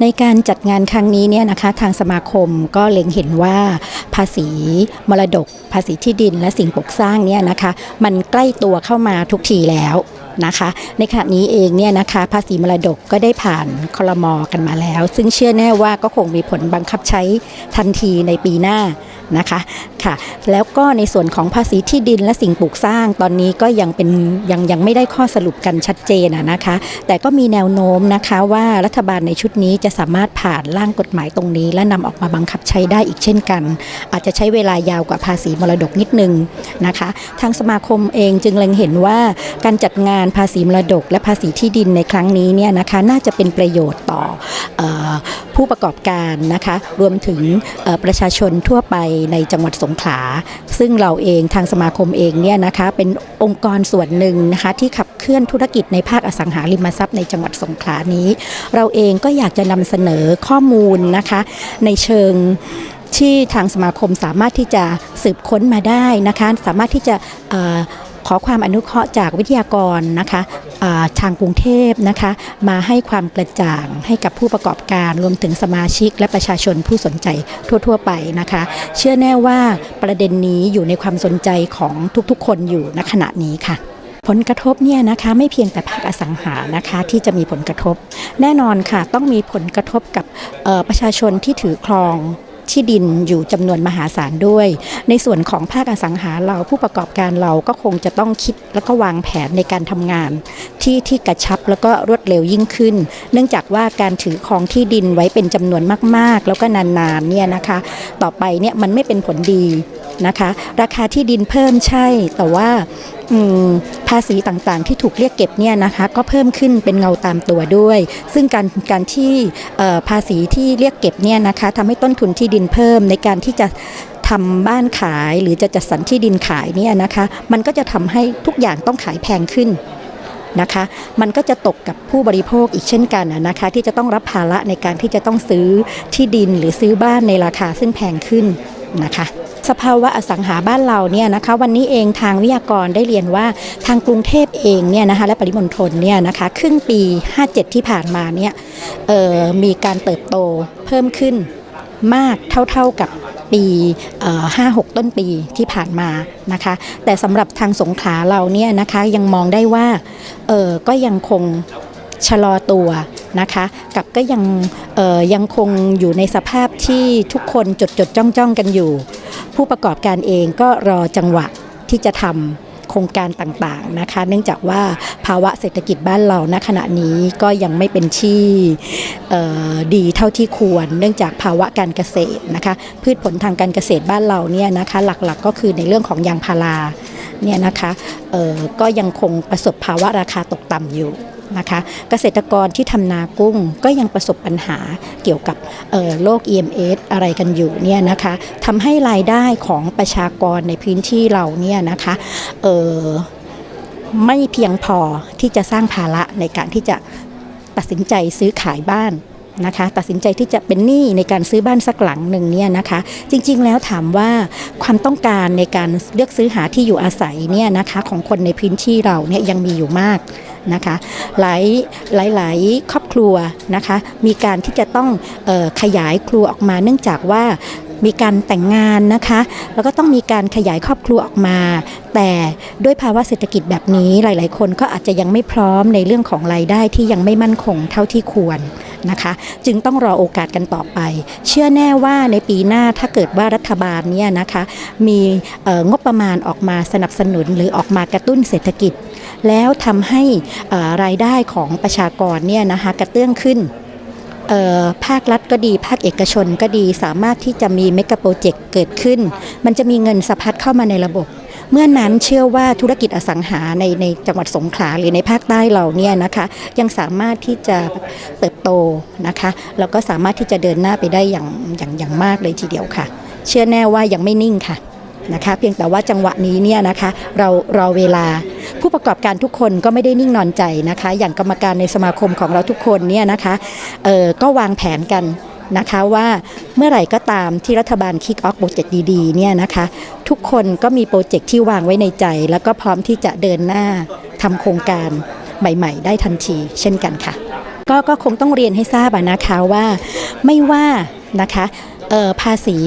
ในการจัดงานครั้งนี้เนี่ยนะคะทางสมาคมก็เล็งเห็นว่าภาษีมรดก ภาษีที่ดินและสิ่งปลูกสร้างเนี่ยนะคะ มันใกล้ตัวเข้ามาทุกทีแล้ว นะคะ ในขณะนี้เองเนี่ยนะคะภาษีมรดกก็ได้ผ่านคลมอกันมาแล้ว ซึ่งเชื่อแน่ว่าก็คงมีผลบังคับใช้ทันทีในปีหน้านะคะค่ะ แล้วก็ในส่วนของภาษีที่ดินและสิ่งปลูกสร้างตอนนี้ก็ยังเป็นยังยังไม่ได้ข้อสรุปกันชัดเจนนะคะ แต่ก็มีแนวโน้มนะคะว่ารัฐบาลในชุดนี้จะสามารถผ่านร่างกฎหมายตรงนี้ และนำออกมาบังคับใช้ได้อีกเช่นกัน อาจจะใช้เวลายาวกว่าภาษีมรดกนิดนึงนะคะ ทางสมาคมเองจึงเล็งเห็นว่าการจัดงานภาษีมรดก และภาษีที่ดินในครั้งนี้เนี่ยนะคะน่าจะเป็นประโยชน์ต่ออผู้ประกอบการนะคะรวมถึงประชาชนทั่วไปในจังหวัดสงขลา ซึ่งเราเองทางสมาคมเองเนี่ยนะคะเป็นองค์กรส่วนหนึ่งนะคะที่ขับเคลื่อนธุรกิจในภาคอสังหาริมทรัพย์ในจังหวัดสงขลานี้ เราเองก็อยากจะนำเสนอข้อมูลนะคะในเชิงที่ทางสมาคมสามารถที่จะสืบค้นมาได้นะคะ สามารถที่จะ ขอความอนุเคราะห์จากวิทยากรนะคะาทางกรุงเทพนะคะ มาให้ความกระจ่างให้กับผู้ประกอบการรวมถึงสมาชิก และประชาชนผู้สนใจทั่ว ๆ ไปนะคะ เชื่อแน่ว่าประเด็นนี้อยู่ในความสนใจของทุกๆ คนอยู่ณขณะนี้ค่ะผลกระทบเนี่ยนะคะไม่เพียงแต่ภาคอสังหานะคะที่จะมีผลกระทบ แน่นอนค่ะต้องมีผลกระทบกับประชาชนที่ถือครอง ที่ดินอยู่จำนวนมหาศาลด้วย ในส่วนของภาคอสังหาเราผู้ประกอบการเราก็คงจะต้องคิดแล้วก็วางแผนในการทำงาน ที่ที่กระชับแล้วก็รวดเร็วยิ่งขึ้น เนื่องจากว่าการถือครองที่ดินไว้เป็นจำนวนมาก ๆ แล้วก็นานๆเนี่ยนะคะ ต่อไปเนี่ยมันไม่เป็นผลดีนะคะ ราคาที่ดินเพิ่มใช่แต่ว่า ภาษีต่างๆ ที่ถูกเรียกเก็บเนี่ยนะคะก็เพิ่มขึ้นเป็นเงาตามตัวด้วย ซึ่งการการที่ภาษีที่เรียกเก็บเนี่ยนะคะทำให้ต้นทุนที่ดินเพิ่มในการที่จะทำบ้านขายหรือจะจัดสรรที่ดินขายเนี่ยนะคะ มันก็จะทำให้ทุกอย่างต้องขายแพงขึ้นนะคะ มันก็จะตกกับผู้บริโภคอีกเช่นกันนะคะ ที่จะต้องรับภาระในการที่จะต้องซื้อที่ดินหรือซื้อบ้านในราคาซึ่งแพงขึ้น นะคะ สภาวะอสังหาบ้านเราเนี่ยนะคะวันนี้เองทางวิทยากรได้เรียนว่าทางกรุงเทพเองเนี่ยนะคะและปริมณฑลเนี่ยนะคะครึ่งปี 57 ที่ผ่านมาเนี่ยมีการเติบโตเพิ่มขึ้นมากเท่าๆกับปี5-6 ต้นปีที่ผ่านมานะคะ แต่สำหรับทางสงขลาเราเนี่ยนะคะยังมองได้ว่าก็ยังคงชะลอตัว นะคะกับก็ยังยังคงอยู่ในสภาพที่ทุกคนจดจดจ้องจ้องกันอยู่ ผู้ประกอบการเองก็รอจังหวะที่จะทำโครงการต่างๆนะคะ เนื่องจากว่าภาวะเศรษฐกิจบ้านเราณขณะนี้ก็ยังไม่เป็นที่ดีเท่าที่ควร เนื่องจากภาวะการเกษตรนะคะ พืชผลทางการเกษตรบ้านเราเนี่ยนะคะหลักๆก็คือในเรื่องของยางพาราเนี่ยนะคะก็ยังคงประสบภาวะราคาตกต่ำอยู่ นะคะเกษตรกรที่ทำนากุ้งก็ยังประสบปัญหาเกี่ยวกับออโรค EMS อะไรกันอยู่เนี่ยนะคะทำให้รายได้ของประชากรในพื้นที่เราเนี่ยนะคะเออไม่เพียงพอที่จะสร้างภาระในการที่จะตัดสินใจซื้อขายบ้านนะคะตัดสินใจที่จะเป็นหนี้ในการซื้อบ้านสักหลังหนึ่งเนี่ยนะคะ จริงๆแล้วถามว่าความต้องการในการเลือกซื้อหาที่อยู่อาศัยเนี่ยนะคะของคนในพื้นที่เราเนี่ยยังมีอยู่มาก นะคะหลายหลายหลายครอบครัวนะคะมีการที่จะต้องออขยายครัวออกมา เนื่องจากว่ามีการแต่งงานนะคะ แล้วก็ต้องมีการขยายครอบครัวออกมา แต่ด้วยภาวะเศรษฐกิจแบบนี้หลาย ๆ คนก็อาจจะยังไม่พร้อมในเรื่องของรายได้ที่ยังไม่มั่นคงเท่าที่ควรนะคะ จึงต้องรอโอกาสกันต่อไป เชื่อแน่ว่าในปีหน้าถ้าเกิดว่ารัฐบาลเนี่ยนะคะ มีงบประมาณออกมาสนับสนุนหรือออกมากระตุ้นเศรษฐกิจ แล้วทำให้รายได้ของประชากรเนี่ยนะคะกระเตื้องขึ้นภาครัฐก็ดี ภาคเอกชนก็ดีสามารถที่จะมีเมกะโปรเจกต์เกิดขึ้น มันจะมีเงินสะพัดเข้ามาในระบบ เมื่อนั้นเชื่อว่าธุรกิจอสังหาในในจังหวัดสงขลาหรือในภาคใต้เราเนี่ยนะคะ ยังสามารถที่จะเติบโตนะคะแล้วก็สามารถที่จะเดินหน้าไปได้อย่างอย่างอย่างมากเลยทีเดียวค่ะ เชื่อแน่ว่ายังไม่นิ่งค่ะนะคะ เพียงแต่ว่าจังหวะนี้เนี่ยนะคะ เรารอเวลา ผู้ประกอบการทุกคนก็ไม่ได้นิ่งนอนใจนะคะ อย่างกรรมการในสมาคมของเราทุกคนเนี่ยนะคะเออก็วางแผนกันนะคะว่าเมื่อไหร่ก็ตามที่รัฐบาลคิกออฟโปรเจกต์ดีๆเนี่ยนะคะทุกคนก็มีโปรเจกต์ที่วางไว้ในใจ แล้วก็พร้อมที่จะเดินหน้าทำโครงการใหม่ ๆ ได้ทันที เช่นกันค่ะ ก็ก็คงต้องเรียนให้ทราบนะคะว่าไม่ว่านะคะภาษี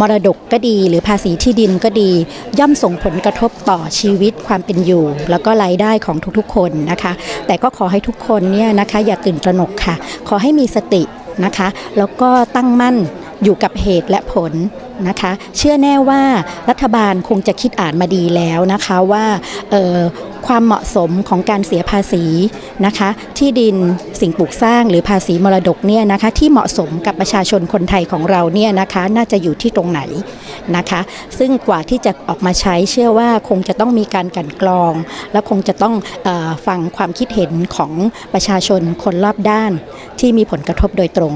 มรดกก็ดี หรือภาษีที่ดินก็ดี ย่อมส่งผลกระทบต่อชีวิตความเป็นอยู่ แล้วก็รายได้ของทุกๆ คนนะคะ แต่ก็ขอให้ทุกคนเนี่ยนะคะอย่าตื่นตระหนกค่ะ ขอให้มีสตินะคะ แล้วก็ตั้งมั่นอยู่กับเหตุและผล นะคะ เชื่อแน่ว่ารัฐบาลคงจะคิดอ่านมาดีแล้วนะคะว่าความเหมาะสมของการเสียภาษีนะคะ ที่ดินสิ่งปลูกสร้างหรือภาษีมรดกเนี่ยนะคะ ที่เหมาะสมกับประชาชนคนไทยของเราเนี่ยนะคะ น่าจะอยู่ที่ตรงไหนนะคะ ซึ่งกว่าที่จะออกมาใช้เชื่อว่าคงจะต้องมีการกันกรอง และคงจะต้องออฟังความคิดเห็นของประชาชนคนรอบด้าน ที่มีผลกระทบโดยตรง